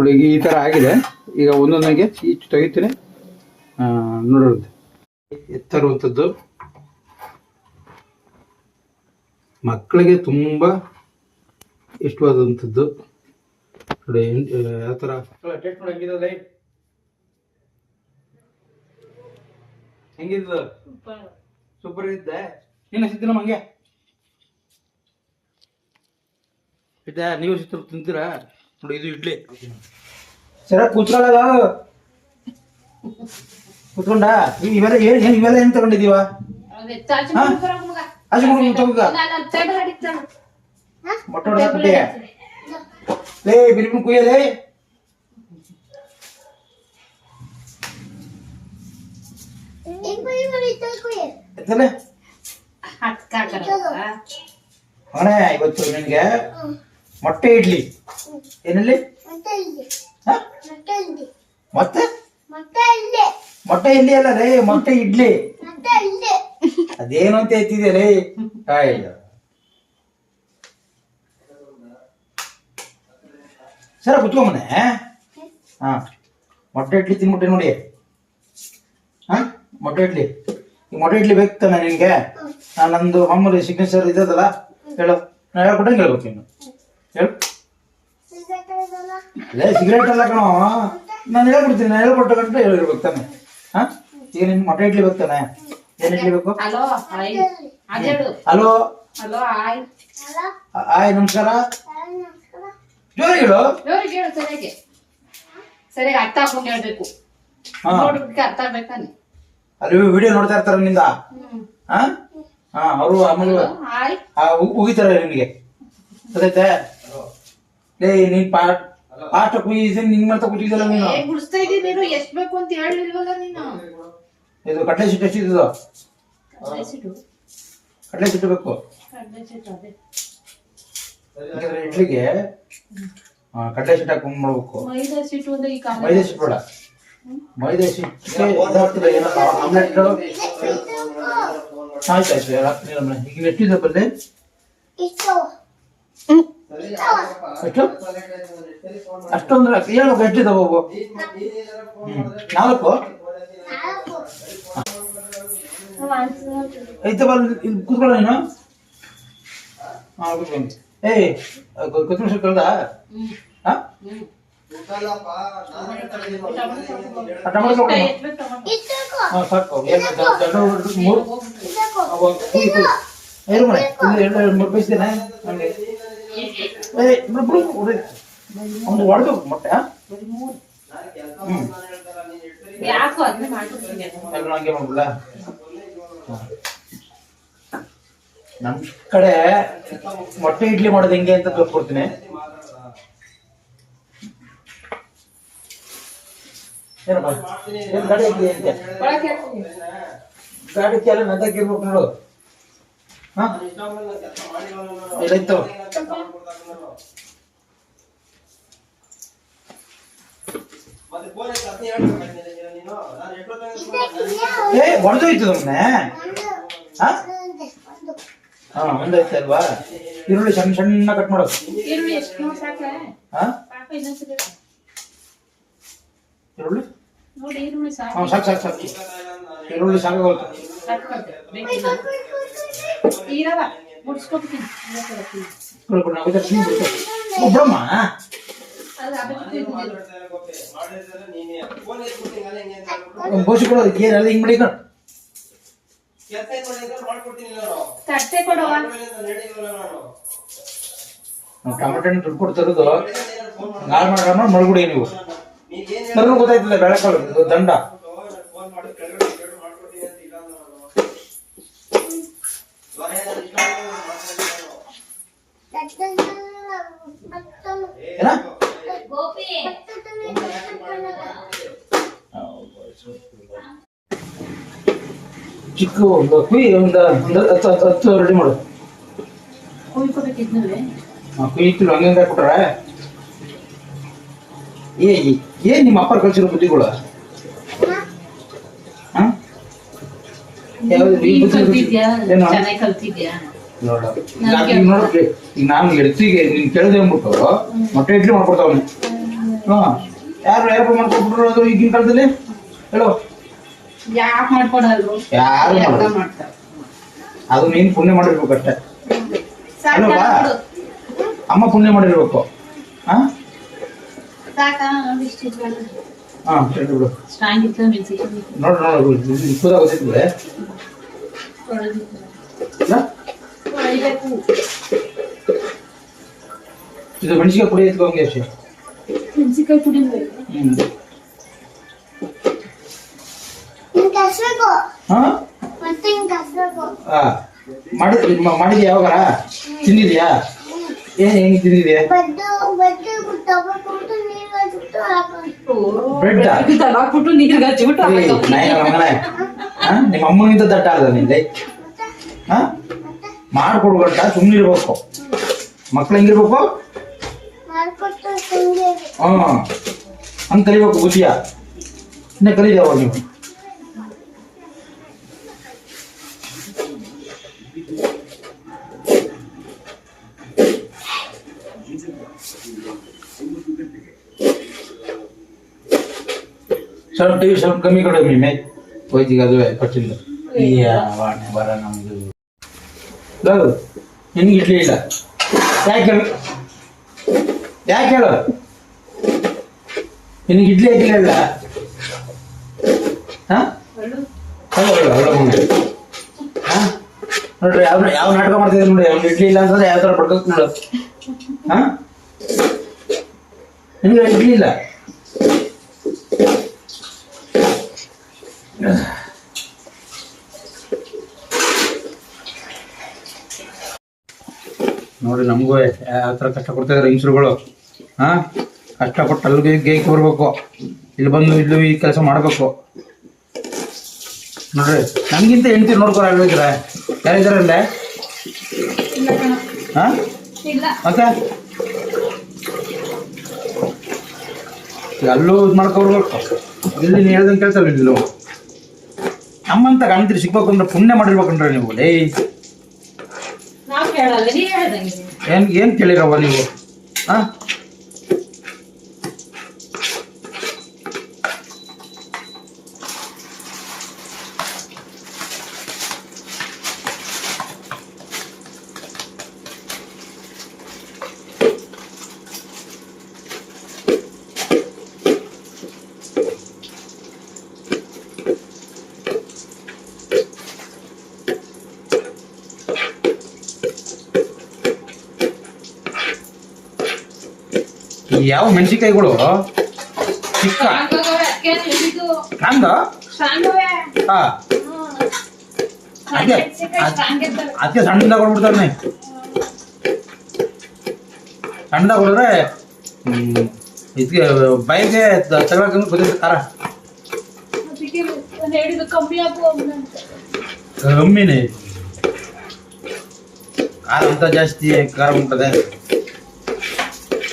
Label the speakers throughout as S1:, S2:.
S1: ನೋಡಿ ಈಗ ಈ ತರ ಆಗಿದೆ. ಈಗ ಒಂದೊಂದಾಗೆ ಈಚು ತೆಗಿತೀನಿ. ನೋಡೋದು ಎತ್ತರುವಂಥದ್ದು. ಮಕ್ಕಳಿಗೆ ತುಂಬ ಇಷ್ಟವಾದಂಥದ್ದು. ನೋಡಿ ಯಾವ ಥರ ಟೇಸ್ಟ್ ನೋಡಿ ಹೆಂಗಿದೆ ಹೆಂಗಿದ್ದು ಸೂಪರ್. ಇದ್ದೆ ನೀನು ಸಿದ್ದಿನ ಹಂಗೆ? ಇದ್ದ ನೀವು ಸಿತ್ರ ತಿಂತೀರಾ? ನೋಡಿ ಇದು ಇಡ್ಲಿ ಸರ ಕೂತ್ಕೊಳ್ಳಲ್ಲ ಕೂತ್ಕೊಂಡ ಇವೆಲ್ಲ ಏನ್ ಏನ್ ಇವೆಲ್ಲ ಏನ್ ತಗೊಂಡಿದೀವ ಆಚೆ ಕೊಡು ತಗೋಗ ಮೊಟ್ಟೆ ಹೊಡೆದ ಲೇ ಬಿರಿಬಿನ್ ಕುಯ್ಯಲೇ ಎತ್ತಲೆ ಮಗನೇ ಇವತ್ತು ನಿನ್ಗೆ ಮೊಟ್ಟೆ ಇಡ್ಲಿ. ಏನಲ್ಲಿ? ಮತ್ತೆ? ಮೊಟ್ಟೆ ಇಡ್ಲಿ. ಅಲ್ಲ ರೇ ಮೊಟ್ಟೆ ಇಡ್ಲಿ. ಅದೇನು ಅಂತ ಎತ್ತಿದೆ ರೇ? ಕಾಯಿಲ್ಲ ಸರ ಕುತ್ಕೊಂಬನೆ ಹಾ? ಮೊಟ್ಟೆ ಇಡ್ಲಿ ತಿನ್ಬಿಟ್ಟೆ ನೋಡಿ. ಹಾ? ಮೊಟ್ಟೆ ಇಡ್ಲಿ. ಈ ಮೊಟ್ಟೆ ಇಡ್ಲಿ ಬೇಕು ತಾನೆ ನಿನ್ಗೆ? ನಾನು ನಂದು ಮಾಮೂಲಿ ಸಿಗ್ನೇಚರ್ ಇದದಲ್ಲ ಹೇಳು. ನಾ ಹೇಳ್ಕೊಟ್ಟಂಗೆ ಹೇಳ್ಬೇಕು ನೀನು ಹೇಳು ಅದೇ ಸಿಗರೇಟ್ ಅಲ್ಲ ಕಣೋ. ನಾನು ಹೇಳ್ಬಿಡ್ತೀನಿ ನಾನು ಹೇಳ್ಕೊಟ್ಟ ಗಂಟೆ ಹೇಳಿರ್ಬೇಕು ತಾನೆ. ಹಾ? ಈಗ ನಿನ್ ಮೊಟ್ಟೆ ಇಡ್ಲಿ ಬರ್ತಾನೆ ತಾನೆ? ಏನ್ ಇಡ್ಲಿ ಬೇಕು?
S2: Hello hi.
S1: Hello?
S2: Hello hi.
S1: ಆಯ್ ನಮಸ್ಕಾರ. ಜೋರಾಗಿ ಹೇಳು.
S2: ಜೋರಿಗೆ ಹೇಳು ಸರಿಯಾಗಿ. ಸರಿಯಾಗಿ ಅರ್ಥ ಹಾಕೊಂಡು ಹೇಳ್ಬೇಕು. ನೋಡ್ಬಿಟ್ಟು ಅರ್ಥ ಆಗ್ಬೇಕಾನೆ
S1: ಅಲ್ಲಿ ವಿಡಿಯೋ ನೋಡ್ತಾ ಇರ್ತಾರ ನಿಂದ ಹಾ? ಹಾ ಅವರು ಆಮೇಲೆ
S2: ಉಗಿತಾರ ಹಾಯ್.
S1: ಆ, ಉ- ಉಗಿತಾರೆ ನಿನಗೆ ಗೊತ್ತೈತೆ ಲೇ ನೀನ್ ಪಾಠ ಕುಯ್ಯಿಸಿ ನಿನ್ ಮಾಡ್ತಾ ಕೂತಿದ್ದಲ್ಲ ನೀನು.
S2: ಹೇಗ್ ಗುಡಿಸ್ತಾ ಇದೀನಿ ನೀನು ಎಷ್ಟ್ ಬೇಕು ಅಂತ ಹೇಳಿಲ್ವಲ್ಲ ನೀನು?
S1: ಇದು ಕಡಲೆ ಸಿಟ್ಟು ಎಷ್ಟಿದ್ದು
S2: ಕಡಲೆ ಸಿಟ್ಟು.
S1: ಕಡಲೆ ಸಿಟ್ಟು ಬೇಕು.
S2: ಕಡ್ಲೆ ಸಿಟ್ಟು ಅದೇ.
S1: ಯಾಕಂದ್ರೆ ಇಡ್ಲಿಗೆ ಆ, ಕಡಲೆ ಸಿಟ್ಟು ಹಾಕೊಂಡ್ ಮಾಡ್ಬೇಕು.
S2: ಮೈದಾ ಸಿಟ್ಟು ಅಂದ್ರೆ ಈ ಕಾಲ
S1: ಮೈದಾ ಸಿಟ್ಟು ಬೇಡ. ಮೈದಾ ಸಿಟ್ಟು ಇದಾಗ್ತದೆ ಏನಪ್ಪ ಆಮ್ಲೆಟ್ ಆಯ್ತು ಆಯ್ತು ಹಾಕ್ತೀನಿ ನಮ್ಮನೆ. ಈಗ ಎಷ್ಟಿದೆ ಬಲ್ಲೆ ಎಷ್ಟು ಅಷ್ಟೊಂದ್ರೆ ಏನು ಎಷ್ಟಿದೆ ತಗೋಬು. ನಾಲ್ಕು? ಐತೆ ಬಲ್ ಇಲ್ಲಿ ಕೂತ್ಕೊಳ್ಳ ನೀನು. ಹಾ ಕೂತ್ಕೊಂಡು ಏಯ್ ಕೊತ್ತಂಬರಿ ಸೊಪ್ಪು ಕಳ್ದ? ಹಾ? ಸೊಪ್ಪು ಹಾ ಸಾಕು. ಹುಡುಗ್ರು ಮೂರು? ಎರಡು ಎರಡು ಮೂರು ಬಯಸ್ತೇನೆ ನನಗೆ ಅವ್ನು ಹೊಡೆದು ಮೊಟ್ಟೆ
S2: ಯಾಕೋ ಅದನ್ನೇ
S1: ನಮ್ ಕಡೆ ಮೊಟ್ಟೆ ಇಡ್ಲಿ ಮಾಡೋದು ಹೆಂಗೆ ಅಂತ ತೋರ್ಸ್ಕೊಡ್ತೀನಿ ಏನಪ್ಪ? ಏನ್ ಗಾಡಿ ಐತಿ ಅಂತೆ?
S2: ಇರ್ಬೇಕು.
S1: ಗಾಡಿ ನೋಡು. ಹಾ? ಎಲ್ಲೈತು ಏ ಹೊಡೆದೋಯ್ತು ನಮ್ಮನೆ ಹಾ? ಹಾ ಒಂದೈತೆ ಅಲ್ವಾ ಈರುಳ್ಳಿ ಸಣ್ಣ ಸಣ್ಣ ಕಟ್ ಮಾಡೋದು.
S2: ಈರುಳ್ಳಿ
S1: ಈರುಳ್ಳಿ?
S2: ನೋಡಿ ಈರುಳ್ಳಿ ಸಾಕು
S1: ಹಾ ಸಾಕು ಸಾಕು ಸಾಕು. ಈರುಳ್ಳಿ
S2: ಸಾಕು ಮತ್ತೆ. ಬೇಕಿಲ್ಲ. ಈರವ ಅದಕ್ಕೆ ತಿಂದಿದ್ದು.
S1: ಬೋಸಿ ಕೊಡು ಏನೆಲ್ಲ ಹಿಂಗ್ ಮಾಡಿ ಕಣ್
S2: ತಟ್ಟೆ ಕೊಡುವ
S1: ಟೊಮೆಟೊ ಹಣ್ಣು ದುಡ್ಡು ಕೊಟ್ಟು ತರೋದು ನಾಳೆ ಮಾಡೋಣ ಮಳ್ಗುಡಿ ನೀವು. ತರೋದು ಗೊತ್ತಾಯ್ತದೆ ಬೆಳಕೊಳ್ಳೋದು ದಂಡ. ಚಿಕ್ಕ ಒಂದು ಕುಯ್ ಒಂದು ಹತ್ತು ಹತ್ತು ರೆಡಿ ಮಾಡು.
S2: ಕುಯ್ಕೋಬೇಕಿದ್ನಲ್ವೇ
S1: ಆ, ಕುಯ್ ಇತ್ತು ಹಂಗೆ ಏ ಏ- ಏನ್ ನಿಮ್ಮ ಅಪ್ಪ ಕಲ್ಸಿರೋ ಬುದ್ಧಿಗಳು? ನೋಡ್ರಿ ಈಗ ನಾನು ಎಡ್ತಿಗೆ ನೀನ್ ಕೇಳ್ದೆ ಅಂದ್ಬಿಟ್ಟು ಮೊಟ್ಟೆ ಇಡ್ಲಿ ಮಾಡ್ಕೊಡ್ತಾವನೆ ಹಾ. ಯಾರು ಯಾರು ಮಾಡ್ಕೊಟ್ಬಿಟ್ರು ಅದು ಈಗಿನ ಕಾಲದಲ್ಲಿ? ಹೇಳು.
S2: ಯಾಕೆ ಮಾಡ್ಕೊಡಲ್ರು
S1: ಯಾರು
S2: ಮಾಡ್ತಾರೆ?
S1: ಅದು ನೀನು ಪುಣ್ಯ ಮಾಡಿರ್ಬೇಕು ಅಷ್ಟೇ. ಅಲ್ವಾ? ಅಮ್ಮ ಪುಣ್ಯ ಮಾಡಿರ್ಬೇಕು. ಹಾ? ಇದು ಮೆಣಸಿಗೆ ಕುಡಿ ಎತ್ಕೊ ಹಂಗೆ ಅಷ್ಟೇ.
S2: ಮೆಣಸಿನ್ಕಾಯಿ ಕುಡಿಬೇಕು
S1: ಹ್ಮ್.
S3: ಹಿಂಗ್ ಕಸ್ಬೇಕು.
S1: ಹಾ?
S3: ಮತ್ತೆ ಹಿಂಗ್ ಕಸ್ಬೇಕು.
S1: ಆ, ಮಾಡಿದ್ ಮ- ಮಾಡಿದ್ಯಾ ಯಾವಾಗಾರ? ತಿಂದಿದ್ಯಾ? ಏನ್ ಹೆಂಗ್ ತಿಂದಿದ್ಯಾ?
S3: ನೀರು ಹಾಕ್ಬಿಟ್ಟು
S2: ನೀರ್ಗೆ
S1: ಹಚ್ಚಿಬಿಟ್ಟು? ನಿಮ್ಮ ಅಮ್ಮನಿಂದ ದಟ್ಟ ಅದ ನಿಂದೆ? ಹಾ? ಮಾಡ್ಕೊಡ್ಬೇಡ ಸುಮ್ಮನೆ ಇರ್ಬೇಕು. ಮಕ್ಳು ಹೆಂಗಿರ್ಬೇಕು ಹಾ. ಹಂಗ್ ಕಲಿಬೇಕು ಬುದ್ಧಿಯ. ಇನ್ನ ಕಲಿದೇವ ನೀವು? ಸ್ವಲ್ಪ ಟಿವಿ ಸ್ವಲ್ಪ ಕಮ್ಮಿ ಕೊಡು ಮೀಮೆ ಹೋಯ್ತಿಗೆ ಅದು ಕೊಟ್ಟಿಲ್ಲ ಈ ವಾಣೆ ಬರ ನಮ್ದು. ಹೌದು ನಿನ್ಗೆ ಇಡ್ಲಿ ಇಲ್ಲ. ಯಾಕೆ ಹೇಳು? ಯಾಕೆ ಹೇಳು? ನಿನಗೆ ಇಡ್ಲಿ ಹಾಕಿಲ್ಲ ಇಲ್ಲ? ಹಾ? ಹೌದು ಹೌದು ಹೌದು ಮುಂದೆ ಹಾ? ನೋಡ್ರಿ ಯಾವ ಯಾವ ನಾಟಕ ಮಾಡ್ತಿದ್ದೆ ನೋಡಿ ಅವ್ನು ಇಡ್ಲಿ ಇಲ್ಲ ಅಂತಂದ್ರೆ ಯಾವ ಥರ ಬಡ್ಕೋಕ್ ನೋಡು. ಹಾ? ನಿಮ್ಗೆ ಇಡ್ಲಿ ಇಲ್ಲ? ನೋಡಿ ನಮಗೂ ಯಾವ ಥರ ಕಷ್ಟ ಕೊಡ್ತಾ ಇದಾರೆ ಹಿಂಸರುಗಳು ಹಾ ಕಷ್ಟಪಟ್ಟು ಅಲ್ಲಿಗೆ ಗೇಕ್ ಬರಬೇಕು ಇಲ್ಲಿ ಬಂದು ಇಲ್ಲಿ ಈ ಕೆಲಸ ಮಾಡಬೇಕು. ನೋಡ್ರಿ, ನಮ್ಗಿಂತ ಹೆಂಡ್ತಿ ನೋಡ್ಕೊರ ಆಗ್ಬೇಕಿರ
S2: ಯಾರಿದ್ದಾರಲ್ಲ
S1: ಹಾ? ಅಲ್ಲೂ ಇದು ಮಾಡ್ಕೊಬರ್ಬೇಕು ಇಲ್ಲಿ ನೀನು ಹೇಳ್ದಂಗೆ ಕೇಳ್ತಾವೆ ಇಲ್ಲೂ ನಮ್ಮಂತ ಗಂಡತಿರಿ ಸಿಗ್ಬೇಕು ಅಂದ್ರೆ ಪುಣ್ಯ ಮಾಡಿರ್ಬೇಕಂದ್ರೆ ನೀವು ಲೇ ಏನ್ ಏನ್ ಕೇಳಿರವ ನೀವು? ಹಾ? ಯಾವ ಮೆಣಸಿಕಾಯಿಗಳು ಚಿಕ್ಕ. ನಂದು ಹಾ. ಅದೇ ಅದಕ್ಕೆ ಸಣ್ಣದಾಗ ಕೊಡ್ಬಿಡ್ತಾರೆ ಸಣ್ಣದಾಗ ಕೊಡಿದ್ರೆ ಹ್ಮ್, ಇದಕ್ಕೆ ಬೈಗೆ ತಗೊಳಕ್ಕೆ ಗೊತ್ತಿರುತ್ತೆ ಖಾರ ಕಮ್ಮಿನೇ. ಖಾರ ಅಂತ ಜಾಸ್ತಿ ಖಾರ ಉಂಟದೆ.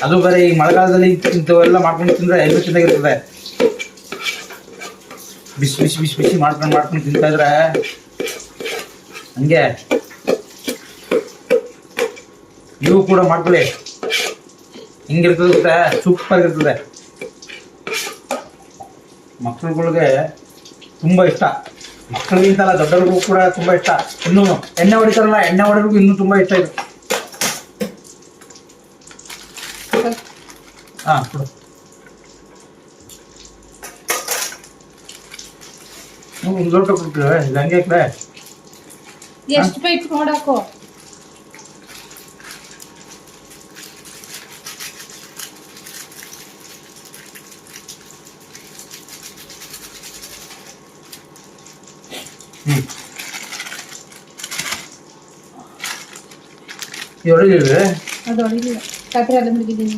S1: ಅದು ಬೇರೆ ಈ ಮಳೆಗಾಲದಲ್ಲಿ ಇಂಥವೆಲ್ಲ ಮಾಡ್ಕೊಂಡು ತಿಂದ್ರೆ ಎಲ್ಲೂ ಚೆನ್ನಾಗಿರ್ತದೆ. ಬಿಸಿ ಬಿಸಿ ಬಿಸಿ ಬಿಸಿ ಮಾಡ್ಕೊಂಡು ಮಾಡ್ಕೊಂಡು ತಿಂತಾ ಇದ್ರೆ ಹಂಗೆ. ನೀವು ಕೂಡ ಮಾಡ್ಕೊಳ್ಳಿ. ಹಿಂಗಿರ್ತದೆ ಸೂಪರ್ ಇರ್ತದೆ ಮಕ್ಳುಗಳಿಗೆ ತುಂಬಾ ಇಷ್ಟ. ಮಕ್ಕಳಿಗಿಂತಲ್ಲ ದೊಡ್ಡವ್ರಿಗೂ ಕೂಡ ತುಂಬಾ ಇಷ್ಟ. ಇನ್ನು ಎಣ್ಣೆ ಹೊಡಿತಾರಲ್ಲ, ಎಣ್ಣೆ ಹೊಡೋರಿಗೂ ಇನ್ನೂ ತುಂಬಾ ಇಷ್ಟ ಇದು. ಹಾ ಕೊಡು ಹ್ಞೂ ಒಂದು ಲೋಟ ಕೊಡ್ತೀವಿ ಇದು ಹಂಗೆ ಕಡೆ
S2: ಎಷ್ಟು ಬೇಕು ನೋಡಕ್ಕೋ
S1: ಹ್ಞೂ ಹೊಡಿಲಿಲ್ವೇ
S2: ಅದು ಹೊಡಿಲಿಲ್ಲ ರಾತ್ರಿ ಅಲ್ಲ ಮುಗಿದ್ದೀನಿ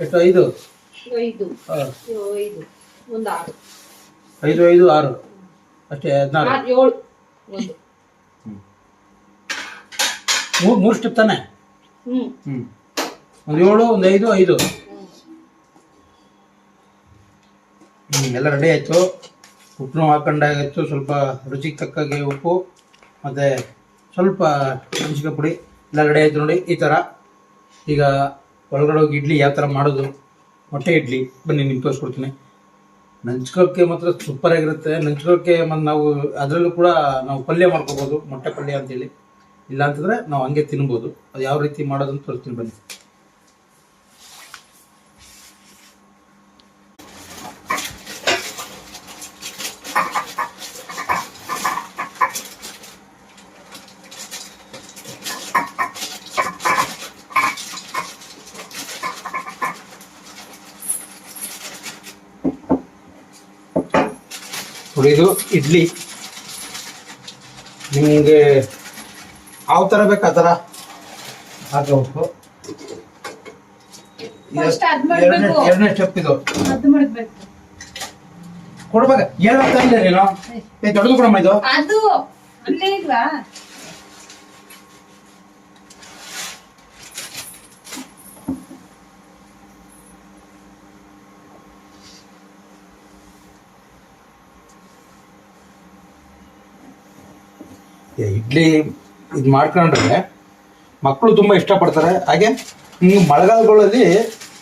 S1: ಎಷ್ಟು ಐದು?
S2: ಐದು. ಐದು. ಒಂದು ಆರು
S1: ಐದು ಐದು ಆರು. ಅಷ್ಟೇ ಹದಿನಾರು.
S2: ಆರು, ಏಳು. ಒಂದು.
S1: ಮೂರು ಮೂರು ಸ್ಟೆಪ್ ತಾನೆ?
S2: ಹ್ಮ್.
S1: ಹ್ಞೂ ಒಂದು ಏಳು ಒಂದು ಐದು ಐದು. ಹ್ಞೂ ಎಲ್ಲ ರೆಡಿ ಆಯಿತು. ಉಪ್ಪು ಹಾಕೊಂಡಾಗಿತ್ತು ಸ್ವಲ್ಪ ರುಚಿಗೆ ತಕ್ಕಾಗೆ ಉಪ್ಪು ಮತ್ತು ಸ್ವಲ್ಪ ಮೆಣಸಿನ್ಕಾಯಿ ಪುಡಿ ಎಲ್ಲ ರೆಡಿ ಆಯಿತು ನೋಡಿ ಈ ಥರ ಈಗ ಒಳಗಡೆ ಹೋಗಿ ಇಡ್ಲಿ ಯಾವ ಥರ ಮಾಡೋದು? ಮೊಟ್ಟೆ ಇಡ್ಲಿ. ಬನ್ನಿ, ನಿಮ್ಗೆ ತೋರಿಸ್ಕೊಡ್ತೀನಿ. ನಂಚ್ಕೋಕ್ಕೆ ಮಾತ್ರ ಸೂಪರ್ ಆಗಿರುತ್ತೆ. ನಂಚ್ಕೋಕ್ಕೆ ಮತ್ತು ನಾವು ಅದರಲ್ಲೂ ಕೂಡ ನಾವು ಪಲ್ಯ ಮಾಡ್ಕೋಬೋದು, ಮೊಟ್ಟೆ ಪಲ್ಯ ಅಂತೇಳಿ. ಇಲ್ಲ ಅಂತಂದರೆ ನಾವು ಹಂಗೆ ತಿನ್ಬೋದು. ಅದು ಯಾವ ರೀತಿ ಮಾಡೋದಂತ ತೋರಿಸ್ತೀನಿ ಬನ್ನಿ. ಇದು ಇಡ್ಲಿ. ನಿಮಗೆ ಯಾವ ಥರ ಬೇಕು ಆ ಥರ ಹಾಕಬೇಕು. ಎರಡನೇ ಸ್ಟೆಪ್ ಇದು. ಕೊಡ್ಬೇಕ ಹೇಳ್ತಾ ಇಲ್ಲ ನೀನು? ದೊಡ್ಡದು ಕೊಡಮ್ಮ ಇದು.
S2: ಅದು ಅಲ್ಲೇ ಇಲ್ವಾ?
S1: ಇಡ್ಲಿ ಇದು ಮಾಡ್ಕೊಂಡ್ರೆ ಮಕ್ಕಳು ತುಂಬ ಇಷ್ಟಪಡ್ತಾರೆ. ಹಾಗೆ ಹಿಂಗೆ ಮಳೆಗಾಲಗಳಲ್ಲಿ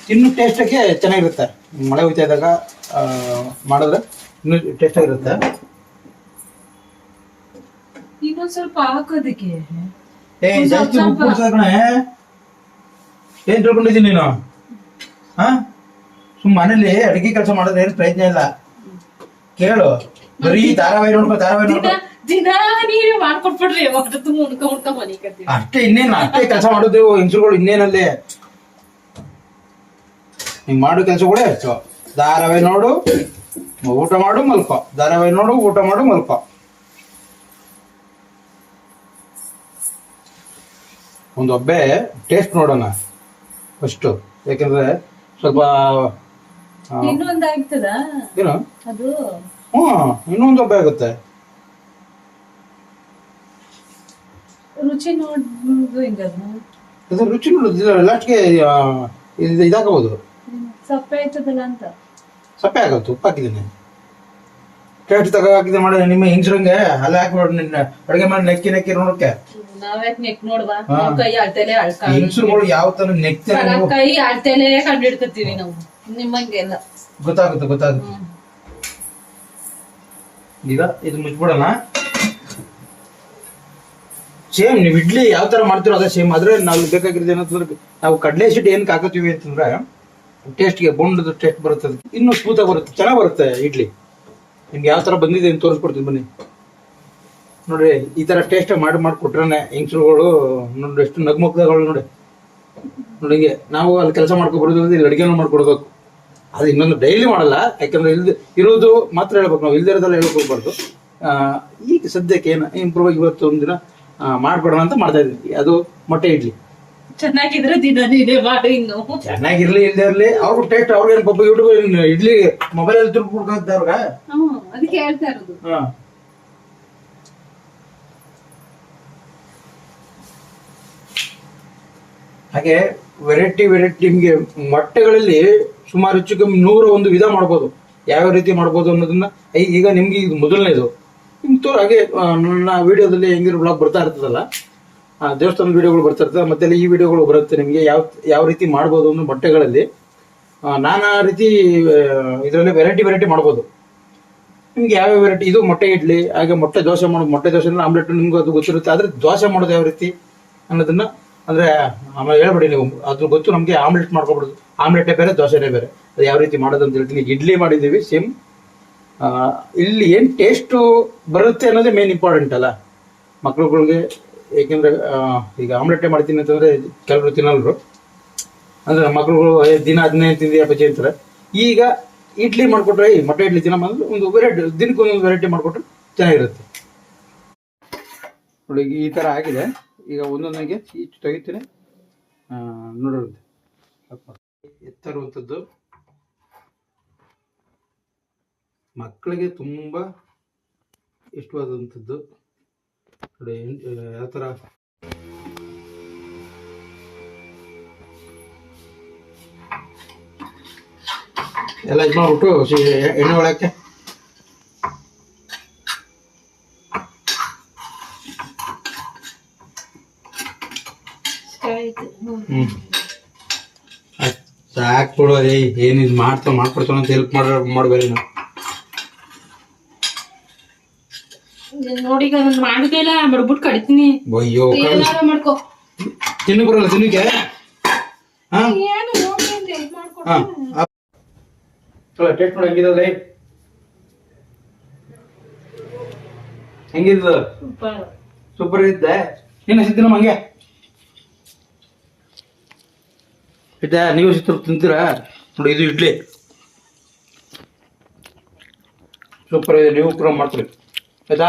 S1: ತಿನ್ನು ಟೇಸ್ಟಕ್ಕೆ ಚೆನ್ನಾಗಿರುತ್ತೆ. ಮಳೆ ಹೋಯ್ತಾ ಇದ್ದಾಗ ಮಾಡಿದ್ರೆ ಇನ್ನೂ ಟೇಸ್ಟಾಗಿರುತ್ತೆ
S2: ಇನ್ನೊಂದ್ ಸ್ವಲ್ಪ ಹಾಕೋದಕ್ಕೆ.
S1: ಏ ಜಾಸ್ತಿ ಉಪ್ಪು ಏನ್ ತಿಳ್ಕೊಂಡಿದ್ದೀನಿ ನೀನು? ಹಾ? ಸುಮ್ ಮನೇಲಿ ಅಡಿಗೆ ಕೆಲಸ ಮಾಡೋದು ಏನು ಪ್ರಯತ್ನ ಇಲ್ಲ. ಕೇಳು. ಬರೀ ಧಾರಾವಾಹಿ ನೋಡ್ಕೊ ಧಾರಾವಾಹಿ ನೋಡ್ಕೊ.
S2: ದಿನ ನೀವೇ ಮಾಡ್ಕೊಟ್ಬಿಡ್ರಿ ಯಾವಾಗ ತುಂಬ ಉಣ್ಕ ಉಣ್ಕ ಮನೆ
S1: ಅಷ್ಟೇ ಇನ್ನೇನು ಅಷ್ಟೇ ಕೆಲಸ ಮಾಡೋದು ಹೆಂಗಸುಗಳು ಇನ್ನೇನಲ್ಲಿ. ಹಿಂಗ್ ಮಾಡೋ ಕೆಲಸ ಕೂಡ ಹೆಚ್ಚು ಧಾರಾವಾಹಿ ನೋಡು ಊಟ ಮಾಡು ಮಲ್ಕೋ. ಧಾರಾವಾಹಿ ನೋಡು ಊಟ ಮಾಡು ಮಲ್ಕೋ. ಒಂದು ಒಬ್ಬೆ ಟೇಸ್ಟ್ ನೋಡೋಣ ಫಸ್ಟು ಯಾಕಂದ್ರೆ ಸ್ವಲ್ಪ ಇನ್ನೊಂದು
S2: ಇನ್ನೊಂದ್ ಆಗ್ತದ
S1: ಏನು?
S2: ಅದು.
S1: ಹ್ಞೂ ಇನ್ನೊಂದು ಒಬ್ಬೆ ಆಗುತ್ತೆ.
S2: ರುಚಿ ನೋಡ್ದು ಹಿಂಗದ
S1: ಅದು? ರುಚಿ ನೋಡೋದು ಲಾಸ್ಟ್ಗೆ ಇದು ಇದಾಗಬಹುದು
S2: ಸಪ್ಪೆ ಆಯ್ತದಲ್ಲ ಅಂತ.
S1: ಸಪ್ಪೆ ಆಗುತ್ತೆ ಉಪ್ಪು ಹಾಕಿದ್ದೀನಿ ಟೇಸ್ಟ್ ತಗೋ ಹಾಕಿದ್ರೆ ಮಾಡಿ ನಿಮ್ಮ ಹೆಂಗ್ಸ್ರಂಗೆ ಅಲ್ಲಿ ಹಾಕ್ಬಿಡು ನಿನ್ನ ಅಡುಗೆ ಮಾಡಿ ನೆಕ್ಕಿ ನೆಕ್ಕಿ ನೋಡಕ್ಕೆ.
S2: ನಾವ್ಯಾಕ್ ನೆಕ್ ನೋಡ್ವಾ? ಕೈ ಅಳ್ಕ
S1: ಹೆಂಗ್ಸ್ರುಗಳು ಯಾವ ತರ ನೆಕ್ತಾರೆ
S2: ಕೈ ಆಳ್ತೇಲೆ ಕಂಡಿಡ್ಕತ್ತೀವಿ ನಾವು ನಿಮ್ಮಂಗೆಲ್ಲ.
S1: ಗೊತ್ತಾಗುತ್ತೆ ಗೊತ್ತಾಗುತ್ತೆ. ಈಗ ಇದು ಮುಚ್ಬಿಡೋಣ. ಸೇಮ್ ನೀವು ಇಡ್ಲಿ ಯಾವ ತರ ಮಾಡ್ತೀರೋ ಅದೇ ಸೇಮ್ ಆದ್ರೆ ನಾವು ಬೇಕಾಗಿರೋದು ಏನಂತಂದ್ರೆ ನಾವು ಕಡಲೆ ಹಿಟ್ಟು ಏನಕ್ಕೆ ಹಾಕತ್ತೀವಿ ಅಂತಂದ್ರೆ ಟೇಸ್ಟ್ಗೆ ಬೊಂಡದ ಟೇಸ್ಟ್ ಬರುತ್ತೆ ಅದಕ್ಕೆ. ಇನ್ನೂ ಸ್ಮೂತಾಗಿ ಬರುತ್ತೆ. ಚೆನ್ನಾಗಿ ಬರುತ್ತೆ ಇಡ್ಲಿ. ನಿಮ್ಗೆ ಯಾವ ತರ ಬಂದಿದೆ ಅಂತ ತೋರಿಸ್ಕೊಡ್ತೀನಿ ಬನ್ನಿ. ನೋಡ್ರಿ, ಈ ತರ ಟೇಸ್ಟ್ ಮಾಡಿ ಮಾಡಿಕೊಟ್ರೆ ಹೆಂಗಸರುಗಳು ನೋಡ್ರಿ, ಎಷ್ಟು ನಗ್ಮುಗ್ಧಗಳು ನೋಡಿ ನೋಡಿ ನಾವು ಅಲ್ಲಿ ಕೆಲಸ ಮಾಡ್ಕೊಬಾರ್ದು ಇಲ್ಲಿ ಅಡುಗೆನೂ ಮಾಡ್ಕೊಡ್ಬೇಕು ಅದು ಇನ್ನೊಂದು ಡೈಲಿ ಮಾಡಲ್ಲ, ಯಾಕಂದ್ರೆ ಇಲ್ದ, ಇರೋದು ಮಾತ್ರ ಹೇಳ್ಬೇಕು ನಾವು. ಇಲ್ದೇ ಹೇಳ್ಕೊಬಾರ್ದು ಈಗ ಸದ್ಯಕ್ಕೆ ಏನು ಇಂಪ್ರೂವ್ ಆಗಿ ಇವತ್ತು ಒಂದಿನ ಮಾಡ್ಕೊಡೋಣ ಅಂತ ಮಾಡ್ತಾ ಇದ್ದೀವಿ ಅದು ಮೊಟ್ಟೆ ಇಡ್ಲಿ.
S2: ಚೆನ್ನಾಗಿದ್ರೆ ದಿನ ನೀನೇ ಮಾಡು ಇನ್ನು.
S1: ಚೆನ್ನಾಗಿರ್ಲಿ ಇಲ್ಲದೆ ಇರ್ಲಿ. ಟೆಸ್ಟ್ ಟೇಸ್ಟ್ ಅವ್ರಿಗೇನು ಪಾಪ ಯೂಟ್ಯೂಬ್ ಇಡ್ಲಿ ಮೊಬೈಲ್ ಅಲ್ಲಿ ತಿರುಗಿ ಅವ್ರ
S2: ಹ್ಮ್ ಅದಕ್ಕೆ ಹೇಳ್ತಾ ಇರೋದು.
S1: ಹಾ. ಹಾಗೆ ವೆರೈಟಿ ವೆರೈಟಿ ನಿಮಗೆ ಮೊಟ್ಟೆಗಳಲ್ಲಿ ಸುಮಾರು ಹೆಚ್ಚು ಕಮ್ಮಿ ನೂರ ಒಂದು ವಿಧ ಮಾಡ್ಬೋದು. ಯಾವ ರೀತಿ ಮಾಡ್ಬೋದು ಅನ್ನೋದನ್ನ ಈಗ ನಿಮ್ಗೆ ಇದು ಮೊದಲನೇದು. ತೋ ಹಾಗೆ ನನ್ನ ವೀಡಿಯೋದಲ್ಲಿ ಹೆಂಗಿರೋ ಬ್ಲಾಗ್ ಬರ್ತಾ ಇರ್ತದಲ್ಲ ದೇವಸ್ಥಾನದ ವಿಡಿಯೋಗಳು ಬರ್ತಾ ಇರ್ತದೆ ಮತ್ತೆ ಈ ವಿಡಿಯೋಗಳು ಬರುತ್ತೆ ನಿಮಗೆ ಯಾವ ಯಾವ ರೀತಿ ಮಾಡ್ಬೋದು ಅನ್ನೋ ಮೊಟ್ಟೆಗಳಲ್ಲಿ ಆ, ನಾನಾ ರೀತಿ ಇದರಲ್ಲಿ ವೆರೈಟಿ ವೆರೈಟಿ ಮಾಡ್ಬೋದು. ನಿಮ್ಗೆ ಯಾವ ವೆರೈಟಿ ಇದು ಮೊಟ್ಟೆ ಇಡ್ಲಿ ಹಾಗೆ ಮೊಟ್ಟೆ ದೋಸೆ ಮಾಡೋದು ಮೊಟ್ಟೆ ದೋಸೆ ಆಮ್ಲೆಟ್ ನಿಮ್ಗೆ ಅದು ಗೊತ್ತಿರುತ್ತೆ ಆದ್ರೆ ದೋಸೆ ಮಾಡೋದು ಯಾವ ರೀತಿ ಅನ್ನೋದನ್ನ ಅಂದ್ರೆ ಆಮೇಲೆ ಹೇಳ್ಬೇಡಿ ನೀವು ಅದ್ರ ಗೊತ್ತು ನಮಗೆ ಆಮ್ಲೆಟ್ ಮಾಡ್ಕೊಬಿಡೋದು ಆಮ್ಲೆಟೇ ಬೇರೆ ದೋಸೆನೇ ಬೇರೆ ಅದು ಯಾವ ರೀತಿ ಮಾಡೋದು ಅಂತ ಹೇಳ್ತೀನಿ. ಇಡ್ಲಿ ಮಾಡಿದ್ದೀವಿ ಸೇಮ್ ಇಲ್ಲಿ ಏನು ಟೇಸ್ಟು ಬರುತ್ತೆ ಅನ್ನೋದೇ ಮೇನ್ ಇಂಪಾರ್ಟೆಂಟ್ ಅಲ್ಲ? ಮಕ್ಳುಗಳಿಗೆ, ಏಕೆಂದ್ರೆ ಈಗ ಆಮ್ಲೆಟೇ ಮಾಡ್ತೀನಿ ಅಂತಂದ್ರೆ ಕೆಲವರು ತಿನ್ನಲ್ರು. ಅಂದ್ರೆ ಮಕ್ಳುಗಳು ದಿನ ಹದಿನೈದು ತಿಂದಿ ಬಜ್ಜಿ ಅಂತಾರೆ ಈಗ ಇಡ್ಲಿ ಮಾಡ್ಕೊಟ್ರೆ ಈ ಮೊಟ್ಟೆ ಇಡ್ಲಿ ತಿನ್ನಮ್ಮ ಅಂದ್ರೆ ಒಂದು ವೆರೈಟಿ ದಿನಕ್ಕೆ ಒಂದೊಂದು ವೆರೈಟಿ ಮಾಡಿಕೊಟ್ರೆ ಚೆನ್ನಾಗಿರುತ್ತೆ. ನೋಡಿ, ಈ ತರ ಆಗಿದೆ. ಈಗ ಒಂದೊಂದಾಗೆ ಈಚ್ ತೆಗಿತೀನಿ. ನೋಡೋದು ಎತ್ತರುವಂಥದ್ದು ಮಕ್ಕಳಿಗೆ ತುಂಬ ಇಷ್ಟವಾದಂಥದ್ದು. ನೋಡಿ ಯಾವ ಥರ? ಎಲ್ಲ ಇದು ಮಾಡ್ಬಿಟ್ಟು ಎಣ್ಣೆ ಒಳಕ್ಕೆ. ಹ್ಞೂ ಸಾಕು ರೀ ಏಯ್ ಏನು ಇದು ಮಾಡ್ತಾ ಮಾಡ್ಕೊಡ್ತಾನಂತ ಹೆಲ್ಪ್ ಮಾಡ ಮಾಡಬೇಡಿ ನಾವು
S2: ನೋಡಿ ಈಗ ನಾನು ಮಾಡುದಿಲ್ಲ ಮಾಡ್ಬಿಟ್ಟು ಕಡಿತೀನಿ
S1: ಅಯ್ಯೋ
S2: ಏನಾರ ಮಾಡ್ಕೋ.
S1: ತಿನ್ನು ಬರಲ್ಲ ತಿನ್ನಕ್ಕೆ? ಹಾಂ?
S2: ಏನು ನೋಡಿ ಅಂದ್ರೆ ಇದ್ ಮಾಡ್ಕೊಡು.
S1: ಹಾಂ. ಚಲೋ ಟೇಸ್ಟ್ ನೋಡಿ ಹೆಂಗಿದೆ
S2: Super.
S1: ಸೂಪರ್. ಇದ್ದೆ. ನೀನು ಹಂಗೆ. ಇದ್ದೆ ನೀವು ಸಿತ್ರ ತಿಂತೀರಾ? ನೋಡಿ ಇದು ಇಡ್ಲಿ. ಸೂಪರ್ ಇದೆ ನೀವು ಕೂಡ ಮಾಡ್ತೀರಿ ಆಯ್ತಾ?